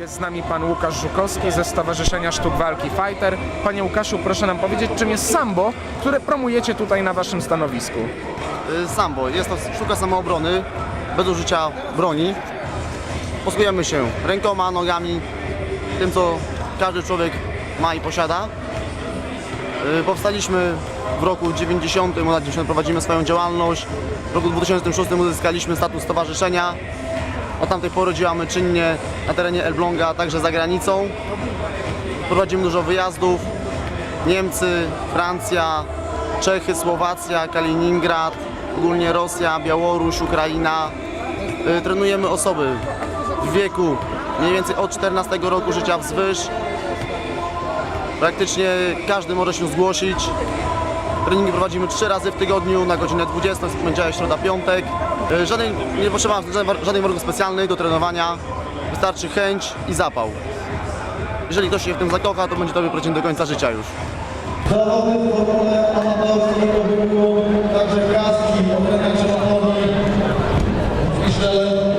Jest z nami pan Łukasz Żukowski ze Stowarzyszenia Sztuk Walki Fighter. Panie Łukaszu, proszę nam powiedzieć, czym jest sambo, które promujecie tutaj na waszym stanowisku? Y, Sambo. Jest to sztuka samoobrony, bez użycia broni. Poskujemy się rękoma, nogami, tym co każdy człowiek ma i posiada. Y, Powstaliśmy w roku 90, od lat 90 prowadzimy swoją działalność. W roku 2006 uzyskaliśmy status stowarzyszenia. Od tamtej pory działamy czynnie na terenie Elbląga, a także za granicą. Prowadzimy dużo wyjazdów. Niemcy, Francja, Czechy, Słowacja, Kaliningrad, ogólnie Rosja, Białoruś, Ukraina. Y, Trenujemy osoby w wieku mniej więcej od 14 roku życia wzwyż. Praktycznie każdy może się zgłosić. Treningi prowadzimy trzy razy w tygodniu na godzinę 20, jest poniedziałek, środa, piątek. E, żaden, nie potrzeba żadnej warunków specjalnych do trenowania, wystarczy chęć i zapał. Jeżeli ktoś się w tym zakocha, to będzie dobry procent do końca życia już. Zawody w formule amatorskiej obywatel, także kaski, obręcze samochody, Michelin.